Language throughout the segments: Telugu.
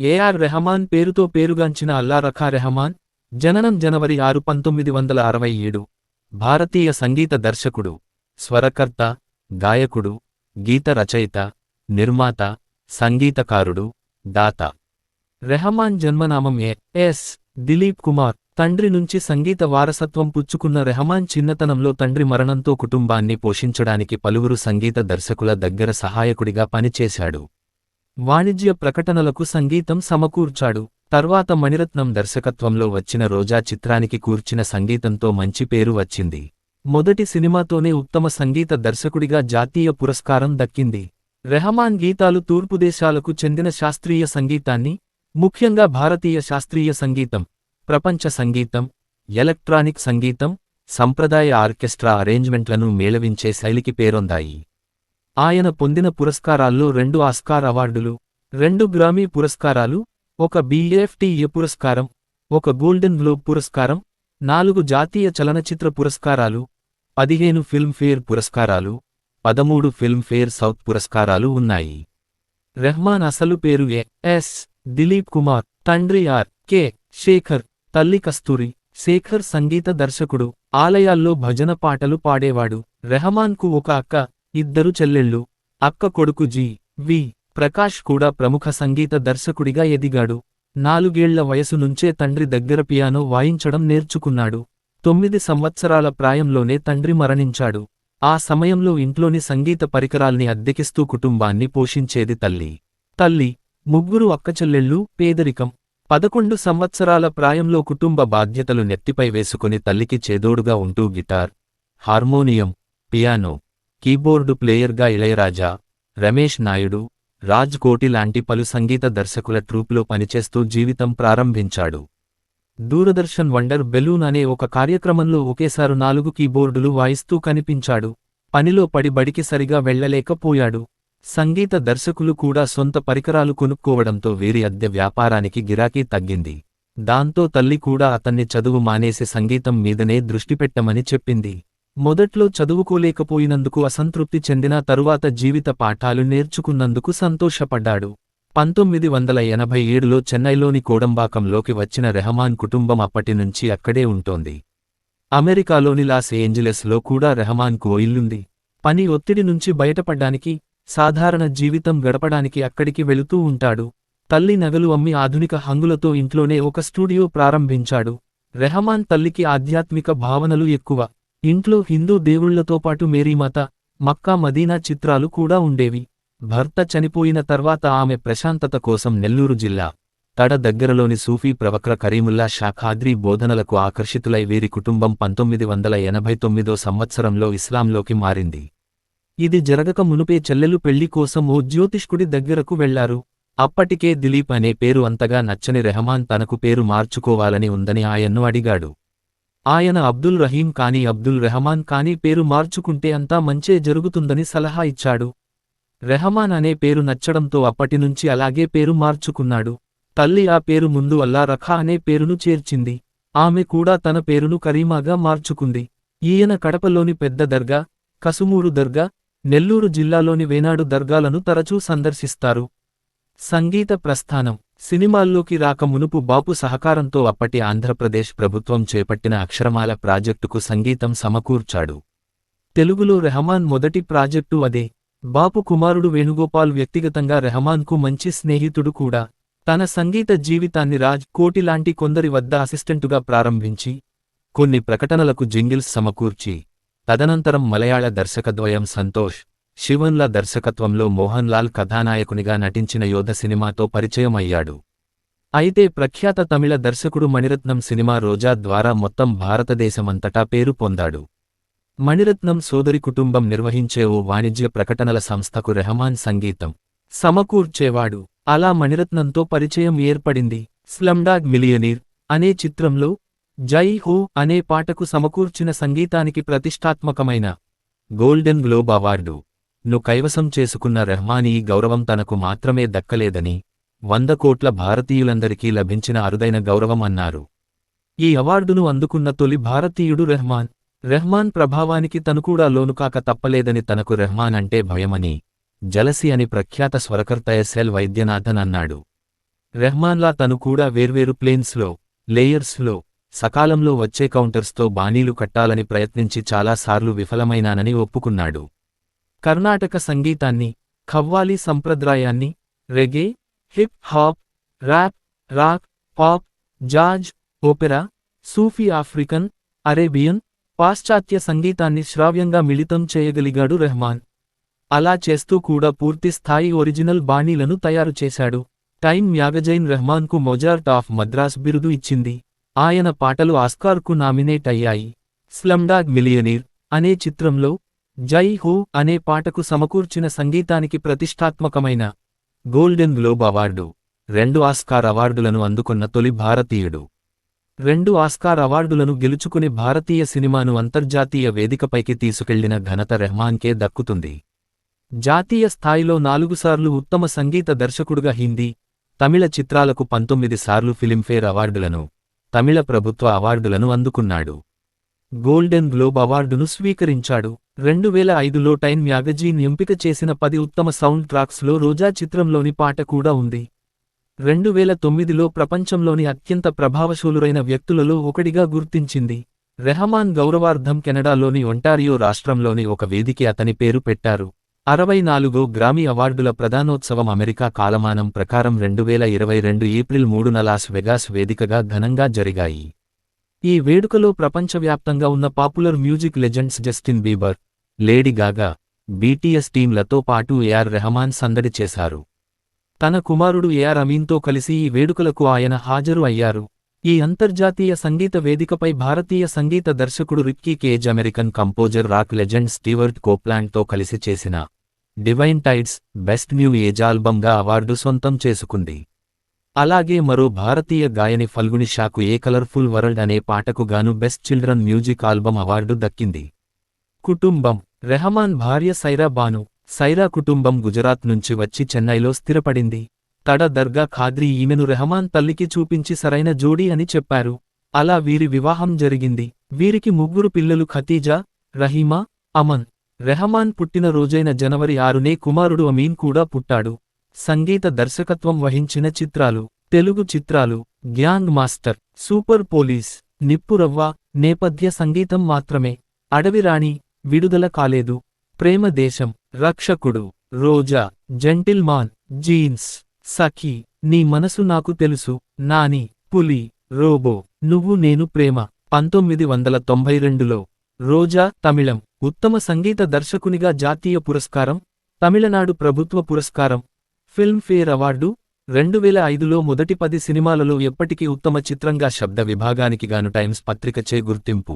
ఏఆర్ రెహమాన్ పేరుతో పేరుగాంచిన అల్లా రఖా రెహమాన్ జననం జనవరి ఆరు పంతొమ్మిది వందల అరవై ఏడు. భారతీయ సంగీత దర్శకుడు స్వరకర్త గాయకుడు గీత రచయిత నిర్మాత సంగీతకారుడు దాత. రెహమాన్ జన్మనామం ఏ ఎస్ దిలీప్ కుమార్. తండ్రి నుంచి సంగీత వారసత్వం పుచ్చుకున్న రెహమాన్ చిన్నతనంలో తండ్రి మరణంతో కుటుంబాన్ని పోషించడానికి పలువురు సంగీత దర్శకుల దగ్గర సహాయకుడిగా పనిచేశాడు. వాణిజ్య ప్రకటనలకు సంగీతం సమకూర్చాడు. తర్వాత మణిరత్నం దర్శకత్వంలో వచ్చిన రోజా చిత్రానికి కూర్చిన సంగీతంతో మంచి పేరు వచ్చింది. మొదటి సినిమాతోనే ఉత్తమ సంగీత దర్శకుడిగా జాతీయ పురస్కారం దక్కింది. రెహమాన్ గీతాలు తూర్పుదేశాలకు చెందిన శాస్త్రీయ సంగీతాన్ని ముఖ్యంగా భారతీయ శాస్త్రీయ సంగీతం ప్రపంచ సంగీతం ఎలక్ట్రానిక్ సంగీతం సంప్రదాయ ఆర్కెస్ట్రా అరేంజ్మెంట్లను మేళవించే శైలికి పేరొందాయి. ఆయన పొందిన పురస్కారాల్లో రెండు ఆస్కార్ అవార్డులు రెండు గ్రామీ పురస్కారాలు ఒక బీఎఫ్టీఏ పురస్కారం ఒక గోల్డెన్ గ్లోబ్ పురస్కారం నాలుగు జాతీయ చలనచిత్ర పురస్కారాలు పదిహేను ఫిల్మ్ఫేర్ పురస్కారాలు పదమూడు ఫిల్మ్ఫేర్ సౌత్ పురస్కారాలు ఉన్నాయి. రెహమాన్ అసలు పేరు ఏ ఎస్. దిలీప్ కుమార్ తండ్రి ఆర్. కె. శేఖర్ తల్లి కస్తూరి శేఖర్ సంగీత దర్శకుడు ఆలయాల్లో భజన పాటలు పాడేవాడు. రెహమాన్కు ఒక అక్క ఇద్దరు చెల్లెళ్ళు. అక్క కొడుకు జి. వి. ప్రకాష్ కూడా ప్రముఖ సంగీత దర్శకుడిగా ఎదిగాడు. నాలుగేళ్ళ వయసు నుంచే తండ్రి దగ్గర పియానో వాయించడం నేర్చుకున్నాడు. తొమ్మిది సంవత్సరాల ప్రాయంలోనే తండ్రి మరణించాడు. ఆ సమయంలో ఇంట్లోని సంగీత పరికరాల్ని అద్దెకిస్తూ కుటుంబాన్ని పోషించేది తల్లి. తల్లి ముగ్గురు అక్కచెల్లెళ్ళు పేదరికం. పదకొండు సంవత్సరాల ప్రాయంలో కుటుంబ బాధ్యతలు నెత్తిపై వేసుకుని తల్లికి చేదోడుగా ఉంటూ గిటార్ హార్మోనియం పియానో కీబోర్డు ప్లేయర్గా ఇళయరాజా రమేష్ నాయుడు రాజ్ కోటి లాంటి పలు సంగీత దర్శకుల ట్రూప్లో పనిచేస్తూ జీవితం ప్రారంభించాడు. దూరదర్శన్ వండర్ బెలూన్ అనే ఒక కార్యక్రమంలో ఒకేసారు నాలుగు కీబోర్డులు వాయిస్తూ కనిపించాడు. పనిలో పడి బడికి సరిగా వెళ్ళలేకపోయాడు సంగీత దర్శకులు కూడా సొంత పరికరాలు కొనుక్కోవడంతో వీరి అద్దె వ్యాపారానికి గిరాకీ తగ్గింది. దాంతో తల్లి కూడా అతన్ని చదువు మానేసి సంగీతం మీదనే దృష్టి పెట్టమని చెప్పింది. మొదట్లో చదువుకోలేకపోయినందుకు అసంతృప్తి చెందిన తరువాత జీవిత పాఠాలు నేర్చుకున్నందుకు సంతోషపడ్డాడు. పంతొమ్మిది వందల ఎనభై ఏడులో చెన్నైలోని కోడంబాకంలోకి వచ్చిన రెహమాన్ కుటుంబం అప్పటినుంచి అక్కడే ఉంటోంది. అమెరికాలోని లాస్ ఏంజలెస్లో కూడా రెహమాన్కు ఓ ఇల్లుంది. పని ఒత్తిడి నుంచి బయటపడ్డానికి సాధారణ జీవితం గడపడానికి అక్కడికి వెళుతూ ఉంటాడు. తల్లి నగలు అమ్మి ఆధునిక హంగులతో ఇంట్లోనే ఒక స్టూడియో ప్రారంభించాడు. రెహమాన్ తల్లికి ఆధ్యాత్మిక భావనలు ఎక్కువ. ఇంట్లో హిందూ దేవుళ్ళతో పాటు మేరీమాత మక్కా మదీనా చిత్రాలు కూడా ఉండేవి. భర్త చనిపోయిన తర్వాత ఆమె ప్రశాంతత కోసం నెల్లూరు జిల్లా తడ దగ్గరలోని సూఫీ ప్రవక్ర కరీముల్లా షాఖాద్రి బోధనలకు ఆకర్షితులై వీరి కుటుంబం పంతొమ్మిది వందల ఎనభై తొమ్మిదో సంవత్సరంలో ఇస్లాంలోకి మారింది. ఇది జరగక మునుపే చెల్లెలు పెళ్ళి కోసం ఓ జ్యోతిష్కుడి దగ్గరకు వెళ్ళారు. అప్పటికే దిలీప్ అనే పేరు అంతగా నచ్చని రెహమాన్ తనకు పేరు మార్చుకోవాలని ఉందని ఆయన్ను అడిగాడు. ఆయన అబ్దుల్ రహీం కానీ అబ్దుల్ రెహమాన్ కానీ పేరు మార్చుకుంటే అంతా మంచే జరుగుతుందని సలహా ఇచ్చాడు. రెహమాన్ అనే పేరు నచ్చడంతో అప్పటినుంచి అలాగే పేరు మార్చుకున్నాడు. తల్లి ఆ పేరు ముందు అల్లా రఖా అనే పేరును చేర్చింది. ఆమె కూడా తన పేరును కరీమాగా మార్చుకుంది. ఈయన కడపలోని పెద్ద దర్గా కసుమూరు దర్గా నెల్లూరు జిల్లాలోని వేనాడు దర్గాలను తరచూ సందర్శిస్తారు. సంగీత ప్రస్థానం సినిమాల్లోకి రాక మునుపు బాపు సహకారంతో అప్పటి ఆంధ్రప్రదేశ్ ప్రభుత్వం చేపట్టిన అక్షరమాల ప్రాజెక్టుకు సంగీతం సమకూర్చాడు. తెలుగులో రెహమాన్ మొదటి ప్రాజెక్టు అదే. బాపు కుమారుడు వేణుగోపాల్ వ్యక్తిగతంగా రెహమాన్కు మంచి స్నేహితుడు కూడా. తన సంగీత జీవితాన్ని రాజ్ కోటి లాంటి కొందరి వద్ద అసిస్టెంటుగా ప్రారంభించి కొన్ని ప్రకటనలకు జింగిల్స్ సమకూర్చి తదనంతరం మలయాళ దర్శకద్వయం సంతోష్ శివన్ల దర్శకత్వంలో మోహన్ లాల్ కథానాయకునిగా నటించిన యోధ సినిమాతో పరిచయం అయ్యాడు అయితే ప్రఖ్యాత తమిళ దర్శకుడు మణిరత్నం సినిమా రోజా ద్వారా మొత్తం భారతదేశమంతటా పేరు పొందాడు. మణిరత్నం సోదరి కుటుంబం నిర్వహించే ఓ వాణిజ్య ప్రకటనల సంస్థకు రెహమాన్ సంగీతం సమకూర్చేవాడు. అలా మణిరత్నంతో పరిచయం ఏర్పడింది స్లమ్డాగ్ మిలియనీర్ అనే చిత్రంలో జై హో అనే పాటకు సమకూర్చిన సంగీతానికి ప్రతిష్టాత్మకమైన గోల్డెన్ గ్లోబ్ అవార్డు. ను కైవసం చేసుకున్న రెహ్మానీ గౌరవం తనకు మాత్రమే దక్కలేదని వంద కోట్ల భారతీయులందరికీ లభించిన అరుదైన గౌరవం అన్నారు. ఈ అవార్డును అందుకున్న తొలి భారతీయుడు రెహమాన్. రెహ్మాన్ ప్రభావానికి తను కూడా లోనుకాక తప్పలేదని తనకు రెహ్మాన్ అంటే భయమని జలసి అని ప్రఖ్యాత స్వరకర్త ఎస్ఎల్ వైద్యనాథన్ అన్నాడు. రెహ్మాన్లా తను కూడా వేర్వేరు ప్లేన్స్లో లేయర్స్లో సకాలంలో వచ్చే కౌంటర్స్తో బాణీలు కట్టాలని ప్రయత్నించి చాలాసార్లు విఫలమైనానని ఒప్పుకున్నాడు. కర్ణాటక సంగీతాన్ని ఖవ్వాలి సంప్రదాయాన్ని reggae hip hop rap rock pop jazz opera Sufi African Arabian పాశ్చాత్య సంగీతాన్ని శ్రావ్యంగా మిళితం చేయగలిగాడు రెహమాన్. అలా చేస్తూ కూడా పూర్తి స్థాయి ఒరిజినల్ బాణీలను తయారు చేశాడు. టైమ్ మ్యాగజైన్ రెహమాన్కు మొజార్ట్ ఆఫ్ మద్రాస్ బిరుదు ఇచ్చింది. ఆయన పాటలు ఆస్కార్కు నామినేట్ అయ్యాయి. స్లమ్డాగ్ మిలియనీర్ అనే చిత్రంలో జై హో అనే పాటకు సమకూర్చిన సంగీతానికి ప్రతిష్టాత్మకమైన గోల్డెన్ గ్లోబ్ అవార్డు రెండు ఆస్కార్ అవార్డులను అందుకున్న తొలి భారతీయుడు. రెండు ఆస్కార్ అవార్డులను గెలుచుకుని భారతీయ సినిమాను అంతర్జాతీయ వేదికపైకి తీసుకెళ్ళిన ఘనత రెహమాన్కే దక్కుతుంది. జాతీయ స్థాయిలో నాలుగుసార్లు ఉత్తమ సంగీత దర్శకుడుగా హిందీ తమిళ చిత్రాలకు పంతొమ్మిది సార్లు ఫిలింఫేర్ అవార్డులను తమిళ ప్రభుత్వ అవార్డులను అందుకున్నాడు. గోల్డెన్ గ్లోబ్ అవార్డును స్వీకరించాడు. రెండు వేల ఐదులో టైమ్ మ్యాగజీన్ ఎంపిక చేసిన పది ఉత్తమ సౌండ్ ట్రాక్స్లో రోజా చిత్రంలోని పాట కూడా ఉంది. రెండు వేల తొమ్మిదిలో ప్రపంచంలోని అత్యంత ప్రభావశూలురైన వ్యక్తులలో ఒకడిగా గుర్తించింది. రెహమాన్ గౌరవార్థం కెనడాలోని ఒంటారియో రాష్ట్రంలోని ఒక వేదికి అతని పేరు పెట్టారు. అరవై నాలుగో గ్రామీ అవార్డుల ప్రధానోత్సవం అమెరికా కాలమానం ప్రకారం రెండు వేల ఇరవై రెండు ఏప్రిల్ మూడున లాస్ వెగాస్ వేదికగా ఘనంగా జరిగాయి. ఈ వేడుకలో ప్రపంచవ్యాప్తంగా ఉన్న popular music legends Justin Bieber Lady Gaga BTS టీంలతో పాటు ఏఆర్ రెహమాన్ సందడి చేశారు. తన కుమారుడు ఏఆర్ అమీన్తో కలిసి ఈ వేడుకలకు ఆయన హాజరు అయ్యారు. ఈ అంతర్జాతీయ సంగీత వేదికపై భారతీయ సంగీత దర్శకుడు Ricky Kej American composer rock legend Stewart కోప్లాండ్తో కలిసి చేసిన Divine Tides best new age ఆల్బమ్గా award సొంతం చేసుకుంది. అలాగే మరో భారతీయ గాయని ఫల్గుని షాకు ఏ కలర్ఫుల్ వరల్డ్ అనే పాటకు గాను best children music album award దక్కింది. కుటుంబం. రెహమాన్ భార్య సైరా బాను. సైరా కుటుంబం గుజరాత్ నుంచి వచ్చి చెన్నైలో స్థిరపడింది. తడ దర్గా ఖాద్రి ఈమెను రెహమాన్ తల్లికి చూపించి సరైన జోడీ అని చెప్పారు. అలా వీరి వివాహం జరిగింది. వీరికి ముగ్గురు పిల్లలు ఖతీజా రహీమా అమన్. రెహమాన్ పుట్టిన రోజైన జనవరి ఆరునే కుమారుడు అమీన్ కూడా పుట్టాడు. సంగీత దర్శకత్వం వహించిన చిత్రాలు తెలుగు చిత్రాలు gang master super police Nippuravva నేపథ్య సంగీతం మాత్రమే. అడవిరాణి విడుదల కాలేదు. ప్రేమ దేశం రక్షకుడు రోజా జెంటిల్మాన్ జీన్స్ సఖీ నీ మనసు నాకు తెలుసు నాని పులి రోబో నువ్వు నేను ప్రేమ. పంతొమ్మిది వందల తొంభై రెండులో రోజా తమిళం ఉత్తమ సంగీత దర్శకునిగా జాతీయ పురస్కారం తమిళనాడు ప్రభుత్వ పురస్కారం. ఫిల్మ్ఫేర్ అవార్డు రెండు వేల ఐదులో మొదటి పది సినిమాలలో ఎప్పటికీ ఉత్తమ చిత్రంగా శబ్ద విభాగానికి గాను టైమ్స్ పత్రికచే గుర్తింపు.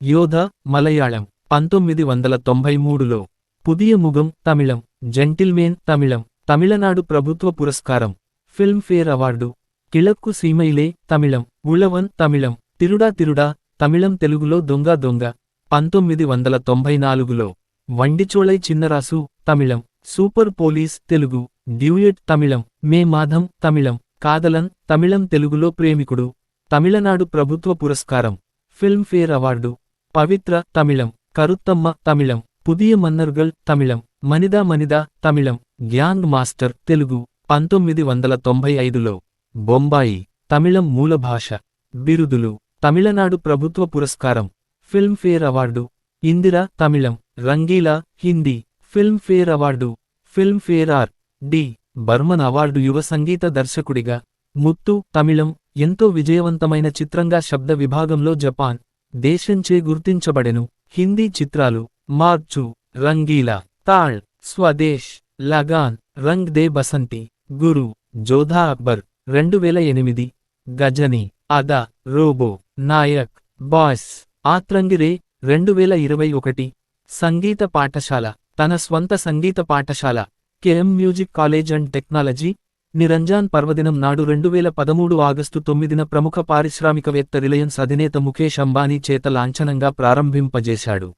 యోధ మలయాళం పంతొమ్మిది వందల తొంభై మూడులో పుదియ ముగం తమిళం జెంటిల్మేన్ తమిళం తమిళనాడు ప్రభుత్వ పురస్కారం ఫిల్మ్ఫేర్ అవార్డు కిళక్కు సీమైలే తమిళం ఉళవన్ తమిళం తిరుడా తిరుడా తమిళం తెలుగులో దొంగ దొంగ పంతొమ్మిది వందల తొంభై నాలుగులో Vandicholai Chinnarasu Tamil Super Police Telugu Duet Tamil May Madham Tamil Kadhalan Tamil తెలుగులో ప్రేమికుడు తమిళనాడు ప్రభుత్వ పురస్కారం Filmfare award Pavithra Tamil Karuthamma Tamil Pudhiya Mannargal Tamil Manidha Manidha Tamil Gang Master Telugu పంతొమ్మిది వందల తొంభై ఐదులో బొంబాయి తమిళం మూల భాష బిరుదులు తమిళనాడు ప్రభుత్వ పురస్కారం Filmfare award Indira Tamil Rangeela Hindi Filmfare award. Filmfare R. D. Burman award యువ సంగీత దర్శకుడిగా. ముత్తు తమిళం ఎంతో విజయవంతమైన చిత్రంగా శబ్ద విభాగంలో జపాన్. దేశంచే గుర్తించబడెను. హిందీ చిత్రాలు. మార్చు రంగీలా తాళ్ స్వదేశ్ లగాన్ రంగ్ దే బసంతి గురు జోధా అక్బర్ రెండు వేల ఎనిమిది. గజని అదా రోబో నాయక్ బాయ్స్ ఆత్రంగిరే రెండు వేల ఇరవై ఒకటి. సంగీత పాఠశాల. తన స్వంత సంగీత పాఠశాల KM music college and technology నిరంజాన్ పర్వదినం నాడు రెండు వేల పదమూడు ఆగస్టు తొమ్మిదిన ప్రముఖ పారిశ్రామికవేత్త రిలయన్స్ అధినేత ముఖేష్ అంబానీ చేత లాంఛనంగా ప్రారంభింపజేశాడు.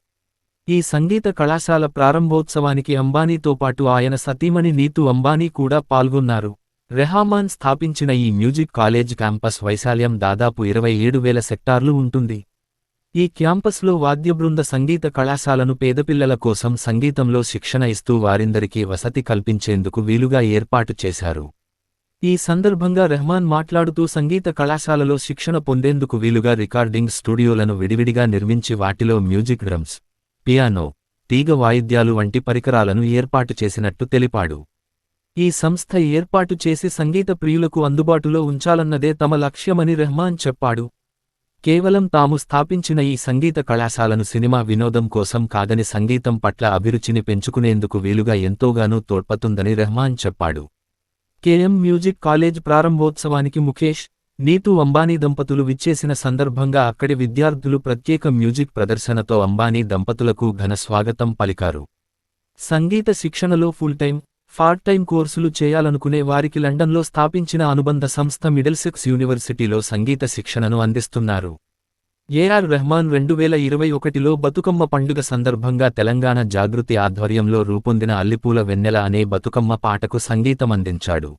ఈ సంగీత కళాశాల ప్రారంభోత్సవానికి అంబానీతో పాటు ఆయన సతీమణి నీతు అంబానీ కూడా పాల్గొన్నారు. రెహామాన్ స్థాపించిన ఈ మ్యూజిక్ కాలేజ్ క్యాంపస్ వైశాల్యం దాదాపు ఇరవై ఏడు వేల సెక్టార్లు ఉంటుంది. ఈ క్యాంపస్లో వాద్యబృంద సంగీత కళాశాలను పేదపిల్లల కోసం సంగీతంలో శిక్షణ ఇస్తూ వారిందరికీ వసతి కల్పించేందుకు వీలుగా ఏర్పాటు చేశారు. ఈ సందర్భంగా రెహమాన్ మాట్లాడుతూ సంగీత కళాశాలలో శిక్షణ పొందేందుకు వీలుగా రికార్డింగ్ స్టూడియోలను విడివిడిగా నిర్మించి వాటిలో మ్యూజిక్ డ్రమ్స్ పియానో తీగ వాయిద్యాలు వంటి పరికరాలను ఏర్పాటు చేసినట్టు తెలిపాడు. ఈ సంస్థ ఏర్పాటు చేసి సంగీత ప్రియులకు అందుబాటులో ఉంచాలన్నదే తమ లక్ష్యమని రెహమాన్ చెప్పాడు. కేవలం తాము స్థాపించిన ఈ సంగీత కళాశాలను సినిమా వినోదం కోసం కాదని సంగీతం పట్ల అభిరుచిని పెంచుకునేందుకు వీలుగా ఎంతోగానూ తోడ్పతుందని రెహమాన్ చెప్పాడు. కేఎం మ్యూజిక్ కాలేజ్ ప్రారంభోత్సవానికి ముఖేష్ నీతూ అంబానీ దంపతులు విచ్చేసిన సందర్భంగా అక్కడి విద్యార్థులు ప్రత్యేక మ్యూజిక్ ప్రదర్శనతో అంబానీ దంపతులకు ఘన స్వాగతం పలికారు. సంగీత శిక్షణలో ఫుల్ టైం పార్ట్ టైం కోర్సులు చేయాలనుకునే వారికి లండన్లో స్థాపించిన అనుబంధ సంస్థ మిడిల్సెక్స్ యూనివర్సిటీలో సంగీత శిక్షణను అందిస్తున్నారు. ఏఆర్ రెహమాన్ రెండు వేల ఇరవై ఒకటిలో బతుకమ్మ పండుగ సందర్భంగా తెలంగాణ జాగృతి ఆధ్వర్యంలో రూపొందిన అల్లిపూల వెన్నెల అనే బతుకమ్మ పాటకు సంగీతం అందించాడు